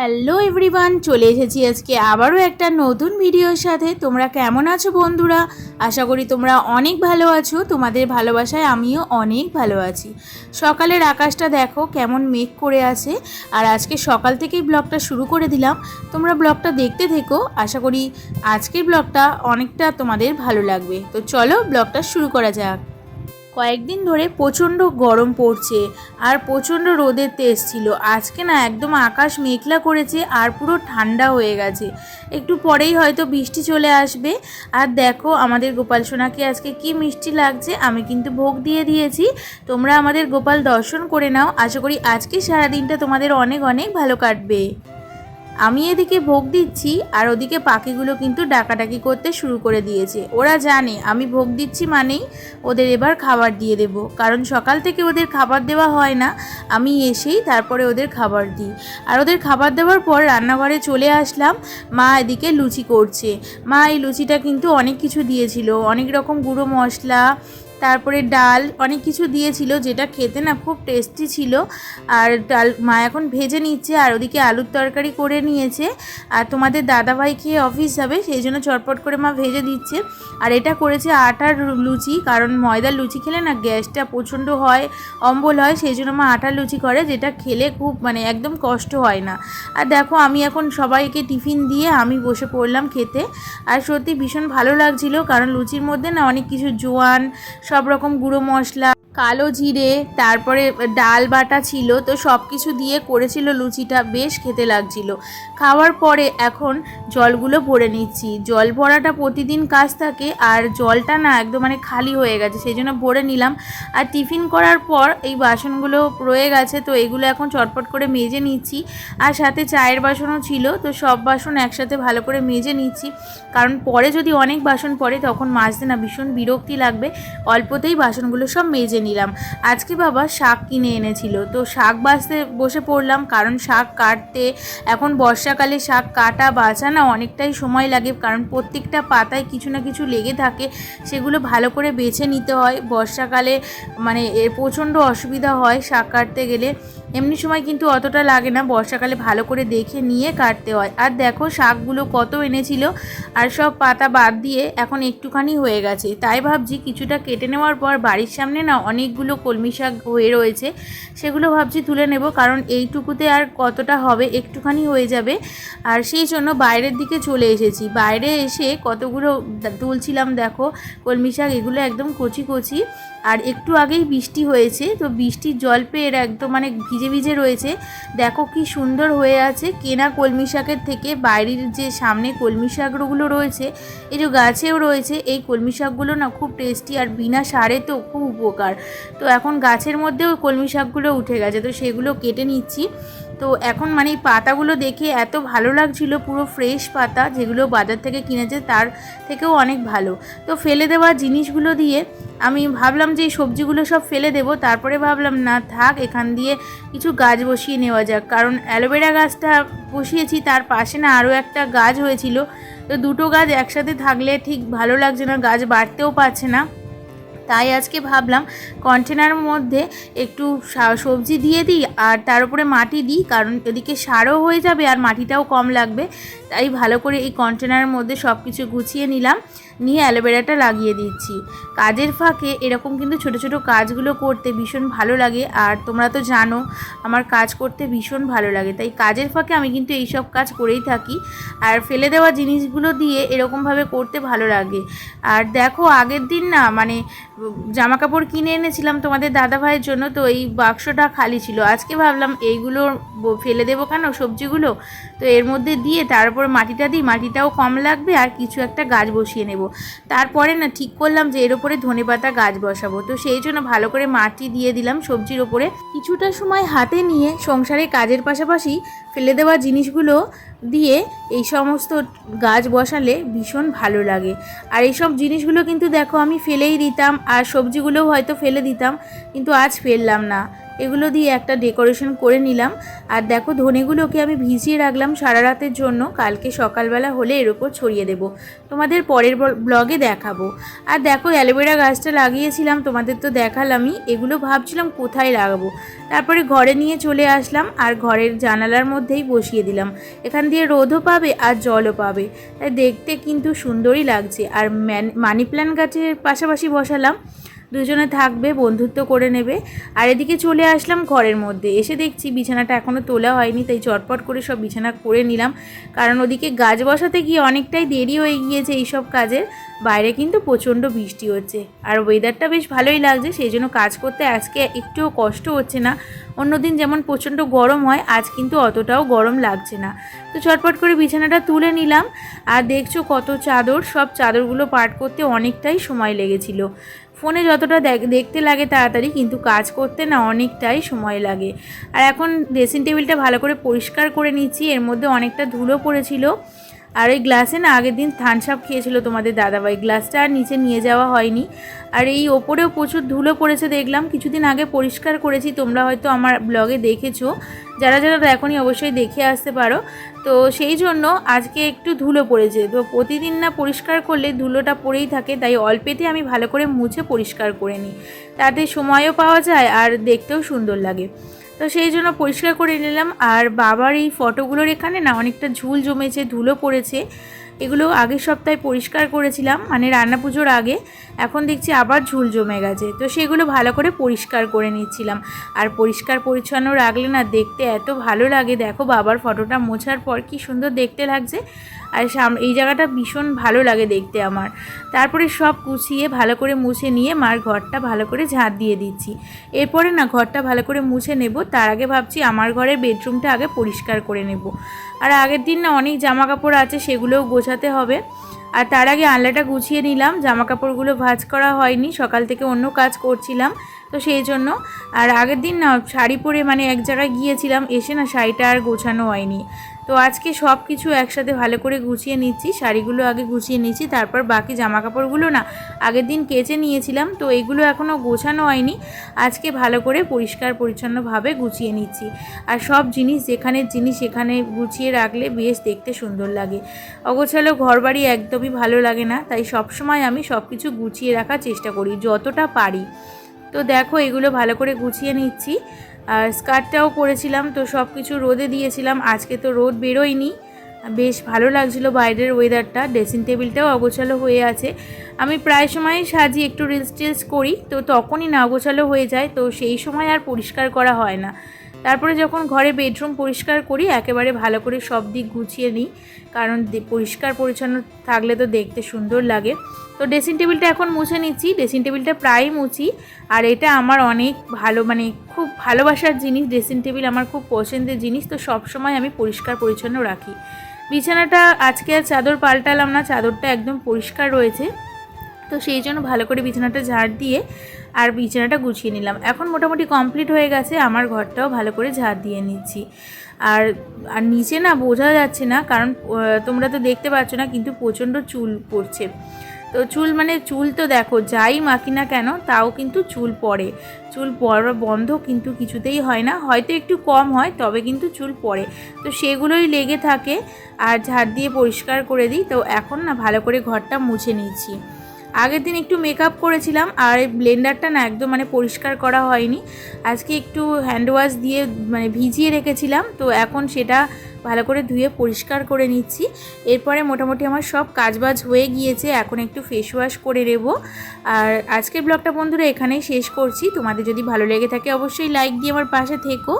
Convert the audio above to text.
Hello everyone, চলে এসেছি আজকে আবারও একটা নতুন ভিডিওর সাথে। তোমরা কেমন আছো বন্ধুরা? আশা করি তোমরা অনেক ভালো আছো। তোমাদের ভালোবাসায় আমিও অনেক ভালো আছি। সকালের আকাশটা দেখো কেমন মেঘ করে আছে। আর আজকে সকাল থেকেই ব্লগটা শুরু করে দিলাম। তোমরা ব্লগটা দেখতে থেকো। আশা করি আজকের ব্লগটা অনেকটা তোমাদের ভালো লাগবে। তো চলো ব্লগটা শুরু করা যাক। কয়েকদিন ধরে প্রচণ্ড গরম পড়ছে আর প্রচণ্ড রোদের তেজ ছিল। আজকে না একদম আকাশ মেঘলা করেছে আর পুরো ঠান্ডা হয়ে গেছে। একটু পরেই হয়তো বৃষ্টি চলে আসবে। আর দেখো আমাদের গোপাল সোনাকে আজকে কি মিষ্টি লাগছে, আমি কিন্তু ভোগ দিয়ে দিয়েছি। তোমরা আমাদের গোপাল দর্শন করে নাও। আশা করি আজকে সারাদিনটা তোমাদের অনেক অনেক ভালো কাটবে। আমি এদিকে ভোগ দিচ্ছি আর ওদিকে পাখিগুলো কিন্তু ডাকাডাকি করতে শুরু করে দিয়েছে। ওরা জানে, আমি ভোগ দিচ্ছি মানেই ওদের এবার খাবার দিয়ে দেব। কারণ সকাল থেকে ওদের খাবার দেওয়া হয় না, আমি এসেই তারপরে ওদের খাবার দিই। আর ওদের খাবার দেওয়ার পর রান্নাঘরে চলে আসলাম, মা এদিকে লুচি করছে। মা এই লুচিটা কিন্তু অনেক কিছু দিয়েছিল। অনেক রকম গুঁড়ো মশলা তারপরে ডাল অনেক কিছু দিয়েছিল যেটা খেতে না খুব টেস্টি ছিল। আর ডাল, মা এখন ভেজে নিচ্ছে আর ওদিকে আলুর তরকারি করে নিয়েছে। আর তোমাদের দাদাভাই খেয়ে অফিস যাবে, সেই জন্য চটপট করে মা ভেজে দিচ্ছে। আর এটা করেছে আটার লুচি, কারণ ময়দার লুচি খেলে না গ্যাসটা প্রচণ্ড হয়, অম্বল হয়, সেই জন্য মা আটার লুচি করে, যেটা খেলে খুব মানে একদম কষ্ট হয় না। আর দেখো আমি এখন সবাইকে টিফিন দিয়ে আমি বসে পড়লাম খেতে। আর সত্যি ভীষণ ভালো লাগছিল, কারণ লুচির মধ্যে না অনেক কিছু জোয়ান সব রকম গুঁড়ো মশলা কালো জিরে, তারপরে ডাল বাটা ছিল, তো সব কিছু দিয়ে করেছিল লুচিটা, বেশ খেতে লাগছিল। খাওয়ার পরে এখন জলগুলো ভরে নিচ্ছি। জল ভরাটা প্রতিদিন কাজ থাকে, আর জলটা না একদম মানে খালি হয়ে গেছে, সেই জন্য ভরে নিলাম। আর টিফিন করার পর এই বাসনগুলো রয়ে গেছে, তো এগুলো এখন চটপট করে মেজে নিচ্ছি। আর সাথে চায়ের বাসনও ছিল, তো সব বাসন একসাথে ভালো করে মেজে নিচ্ছি। কারণ পরে যদি অনেক বাসন পড়ে, তখন মাজতে না ভীষণ বিরক্তি লাগবে। অল্পতেই বাসনগুলো সব মেজে নিলাম। আজকে বাবা শাক কিনে এনেছিল। তো শাক বাছতে বসে পড়লাম, কারণ শাক কাটতে, এখন বর্ষাকালে শাক কাটা বাঁচানো অনেকটাই সময় লাগে, কারণ প্রত্যেকটা পাতায় কিছু না কিছু লেগে থাকে, সেগুলো ভালো করে বেছে নিতে হয়। বর্ষাকালে মানে প্রচণ্ড অসুবিধা হয় শাক কাটতে গেলে। এমনি সময় কিন্তু অতটা লাগে না। বর্ষাকালে ভালো করে দেখে নিয়ে কাটতে হয়। আর দেখো, শাকগুলো কত এনেছিল আর সব পাতা বাদ দিয়ে এখন একটুখানি হয়ে গেছে। তাই ভাবছি কিছুটা কেটে নেওয়ার পর বাড়ির সামনে না অনেকগুলো কলমি শাক হয়ে রয়েছে। সেগুলো ভাবছি তুলে নেব কারণ এইটুকুতে আর কতটা হবে একটুখানি হয়ে যাবে। আর সেই জন্য বাইরের দিকে চলে এসেছি। বাইরে এসে কতগুলো তুলছিলাম দেখো, কলমি শাক, এগুলো একদম কচি কচি। আর একটু আগেই বৃষ্টি হয়েছে। তো বৃষ্টির জল পেয়ে এরা একদম মানে ভিজে ভিজে রয়েছে। দেখো কি সুন্দর হয়ে আছে। কেনা কলমি শাকের থেকে বাইরের যে সামনে কলমি শাকগুলো রয়েছে, এই যে গাছেও রয়েছে, এই কলমি শাকগুলো না খুব টেস্টি আর বিনা সারে তো খুব উপকার। তো এখন গাছের মধ্যেও কলমি শাকগুলো উঠে গেছে। তো সেগুলো কেটে নিচ্ছি। তো এখন মানে পাতাগুলো দেখে এত ভালো লাগছিল, পুরো ফ্রেশ পাতা যেগুলো বাজার থেকে কিনেছে তার থেকেও অনেক ভালো। তো ফেলে দেওয়া জিনিসগুলো দিয়ে আমি ভাবলাম যে এই সবজিগুলো সব ফেলে দেবো, তারপরে ভাবলাম না থাক, এখান দিয়ে কিছু গাছ বসিয়ে নেওয়া যাক। কারণ অ্যালোভেরা গাছটা বসিয়েছি, তার পাশে না আরও একটা গাছ হয়েছিল। তো দুটো গাছ একসাথে থাকলে ঠিক ভালো লাগছে না, গাছ বাড়তেও পারছে না। তাই আজকে ভাবলাম কন্টেনার মধ্যে একটু সবজি দিয়ে দিই আর তার উপরে মাটি দিই, কারণ এদিকে সারও হয়ে যাবে আর মাটিটাও কম লাগবে। তাই ভালো করে এই কন্টেনারের মধ্যে সব কিছু গুছিয়ে নিলাম, নিয়ে অ্যালোভেরাটা লাগিয়ে দিচ্ছি। কাজের ফাঁকে এরকম কিন্তু ছোট ছোট কাজগুলো করতে ভীষণ ভালো লাগে আর তোমরা তো জানো, আমার কাজ করতে ভীষণ ভালো লাগে। তাই কাজের ফাঁকে আমি কিন্তু এই সব কাজ করেই থাকি আর ফেলে দেওয়া জিনিসগুলো দিয়ে এরকমভাবে করতে ভালো লাগে। আর দেখো আগের দিন না মানে জামা কাপড় কিনে এনেছিলাম তোমাদের দাদা ভাইয়ের জন্য, তো এই বাক্সটা খালি ছিল। আজকে ভাবলাম এইগুলো ফেলে দেবো কেন সবজিগুলো? তো এর মধ্যে দিয়ে তারপর মাটিটা দিই, মাটিটাও কম লাগবে আর কিছু একটা গাছ বসিয়ে নেব। তারপরে না ঠিক করলাম যে এর ওপরে ধনে পাতা গাছ বসাবো। তো সেই জন্য ভালো করে মাটি দিয়ে দিলাম সবজির ওপরে। কিছুটা সময় হাতে নিয়ে সংসারে কাজের পাশাপাশি ফেলে দেওয়া জিনিসগুলো দিয়ে এই সমস্ত গাছ বসালে ভীষণ ভালো লাগে। আর এইসব জিনিসগুলো কিন্তু দেখো আমি ফেলেই দিতাম আর সবজিগুলোও হয়তো ফেলে দিতাম, কিন্তু আজ ফেললাম না। এগুলো দিয়ে একটা ডেকোরেশন করে নিলাম। আর দেখো ধনেগুলোকে আমি ভিজিয়ে রাখলাম সারা রাতের জন্য। কালকে সকালবেলা হলে এর উপর ছড়িয়ে দেবো। তোমাদের পরের ব্লগে দেখাবো। আর দেখো অ্যালোভেরা গাছটা লাগিয়েছিলাম, তোমাদের তো দেখালামই। এগুলো ভাবছিলাম কোথায় লাগাবো। তারপরে ঘরে নিয়ে চলে আসলাম আর ঘরের জানালার মধ্যেই বসিয়ে দিলাম। এখান দিয়ে রোদও পাবে আর জলও পাবে। তাই দেখতে কিন্তু সুন্দরই লাগছে। আর ম্যান মানি প্ল্যান্ট গাছের পাশাপাশি বসালাম। দুজনে থাকবে, বন্ধুত্ব করে নেবে। আর এদিকে চলে আসলাম ঘরের মধ্যে। এসে দেখছি বিছানাটা এখনও তোলা হয়নি, তাই চটপট করে সব বিছানা করে নিলাম। কারণ ওদিকে গাছ বসাতে গিয়ে অনেকটাই দেরি হয়ে গিয়েছে এইসব কাজের। বাইরে কিন্তু প্রচণ্ড বৃষ্টি হচ্ছে। আর ওয়েদারটা বেশ ভালোই লাগছে সেই জন্য কাজ করতে আজকে একটুও কষ্ট হচ্ছে না। অন্যদিন যেমন প্রচণ্ড গরম হয়, আজ কিন্তু অতটাও গরম লাগছে না। তো চটপট করে বিছানাটা তুলে নিলাম। আর দেখছ কত চাদর, সব চাদরগুলো পাট করতে অনেকটাই সময় লেগেছিল। ফোনে যতটা দেখতে লাগে তাড়াতাড়ি, কিন্তু কাজ করতে না অনেকটাই সময় লাগে। আর এখন ড্রেসিং টেবিলটা ভালো করে পরিষ্কার করে নিচ্ছি, এর মধ্যে অনেকটা ধুলো পড়েছিল। আর এই গ্লাসে না আগের দিন থানসাপ খেয়েছিল তোমাদের দাদাভাই। গ্লাসটা আর নিচে নিয়ে যাওয়া হয়নি। আর এই ওপরেও প্রচুর ধুলো পড়েছে দেখলাম। কিছুদিন আগে পরিষ্কার করেছি, তোমরা হয়তো আমার ব্লগে দেখেছ। যারা যারা এখনই অবশ্যই দেখে আসতে পারো। তো সেই জন্য আজকে একটু ধুলো পড়েছে। তো প্রতিদিন না পরিষ্কার করলে ধুলোটা পড়েই থাকে, তাই অল্পেতে আমি ভালো করে মুছে পরিষ্কার করে নিই। তাতে সময়ও পাওয়া যায় আর দেখতেও সুন্দর লাগে। তো সেই জন্য পরিষ্কার করে নিলাম। আর বাবার এই ফটোগুলোর এখানে না অনেকটা ঝুল জমেছে, ধুলো পড়েছে। এগুলো আগের সপ্তাহে পরিষ্কার করেছিলাম মানে রান্না পুজোর আগে। এখন দেখছি আবার ঝুল জমে গেছে। তো সেগুলো ভালো করে পরিষ্কার করে নিচ্ছিলাম। আর পরিষ্কার পরিচ্ছন্ন রাখলে না দেখতে এত ভালো লাগে। দেখো বাবার ফটোটা মোছার পর কি সুন্দর দেখতে লাগছে। আর এই জায়গাটা ভীষণ ভালো লাগে দেখতে আমার। তারপরে সব কুচিয়ে ভালো করে মুছে নিয়ে মার ঘরটা ভালো করে ঝাঁট দিয়ে দিচ্ছি। এরপরে না ঘরটা ভালো করে মুছে নেব, তার আগে ভাবছি আমার ঘরের বেডরুমটা আগে পরিষ্কার করে নেব। আর আগের দিন না অনেক জামা কাপড় আছে, সেগুলোও গোছাতে হবে। আর তার আগে আনলাটা গুছিয়ে নিলাম জামা কাপড়গুলো ভাজ করা হয়নি, সকাল থেকে অন্য কাজ করছিলাম, তো সেই জন্য। আর আগের দিন না শাড়ি পরে মানে এক জায়গায় গিয়েছিলাম, এসে না শাড়িটা আর গোছানো হয়নি। তো আজকে সব কিছু একসাথে ভালো করে গুছিয়ে নিচ্ছি, শাড়িগুলো আগে গুছিয়ে নিচ্ছি, তারপর বাকি জামা কাপড়গুলো না আগের দিন কেচে নিয়েছিলাম, তো এগুলো এখনও গোছানো হয়নি। আজকে ভালো করে পরিষ্কার পরিচ্ছন্নভাবে গুছিয়ে নিচ্ছি। আর সব জিনিস যেখানে জিনিস সেখানে গুছিয়ে রাখলে বেশ দেখতে সুন্দর লাগে। অগোছালো ঘরবাড়ি একদমই ভালো লাগে না, তাই সবসময় আমি সব কিছু গুছিয়ে রাখার চেষ্টা করি, যতটা পারি। তো দেখো এগুলো ভালো করে গুছিয়ে নিচ্ছি। আর স্কার্টটাও করেছিলাম তো সব কিছু রোদে দিয়েছিলাম। আজকে তো রোদ বেরোয়নি। বেশ ভালো লাগছিল বাইরের ওয়েদারটা ড্রেসিং টেবিলটাও অগোছালো হয়ে আছে। আমি প্রায় সময় সাজি, একটু রিলস টিলস করি, তো তখনই না অগোছালো হয়ে যায়, তো সেই সময় আর পরিষ্কার করা হয় না। তারপরে যখন ঘরে বেডরুম পরিষ্কার করি, একেবারে ভালো করে সব দিক গুছিয়ে নিই। কারণ পরিষ্কার পরিচ্ছন্ন থাকলে তো দেখতে সুন্দর লাগে। তো ড্রেসিং টেবিলটা এখন মুছে নিচ্ছি। ড্রেসিং টেবিলটা প্রায়ই মুছি। আর এটা আমার অনেক ভালো মানে খুব ভালোবাসার জিনিস। ড্রেসিং টেবিল আমার খুব পছন্দের জিনিস। তো সব সময় আমি পরিষ্কার পরিচ্ছন্ন রাখি। বিছানাটা আজকে আর চাদর পাল্টালাম না। চাদরটা একদম পরিষ্কার রয়েছে। তো সেই জন্য ভালো করে বিছানাটা ঝাড় দিয়ে আর বিছানাটা গুছিয়ে নিলাম। এখন মোটামুটি কমপ্লিট হয়ে গেছে, আমার ঘরটাও ভালো করে ঝাড় দিয়ে নিচ্ছি। আর আর নিচে না বোঝা যাচ্ছে না, কারণ তোমরা তো দেখতে পাচ্ছ না কিন্তু প্রচণ্ড চুল পড়ছে। তো চুল মানে চুল তো দেখো, যাই মাখি না কেন, তাও কিন্তু চুল পড়ে। চুল পড়া বন্ধ কিন্তু কিছুতেই হয় না, হয়তো একটু কম হয়, তবে কিন্তু চুল পড়ে। তো সেগুলোই লেগে থাকে, আর ঝাড় দিয়ে পরিষ্কার করে দিই। তো এখন না ভালো করে ঘরটা মুছে নিচ্ছি। আগের দিন একটু মেকআপ করেছিলাম, আর এই ব্লেন্ডারটা না একদম মানে পরিষ্কার করা হয়নি। আজকে একটু হ্যান্ড ওয়াশ দিয়ে মানে ভিজিয়ে রেখেছিলাম, তো এখন সেটা ভালো করে ধুয়ে পরিষ্কার করে নিচ্ছি। এরপরে মোটামুটি আমার সব কাজবাজ হয়ে গিয়েছে, এখন একটু ফেস ওয়াশ করে নেব। আর আজকের ব্লগটা বন্ধুরা এখানেই শেষ করছি। তোমাদের যদি ভালো লেগে থাকে অবশ্যই লাইক দিয়ে আমার পাশে থেকো।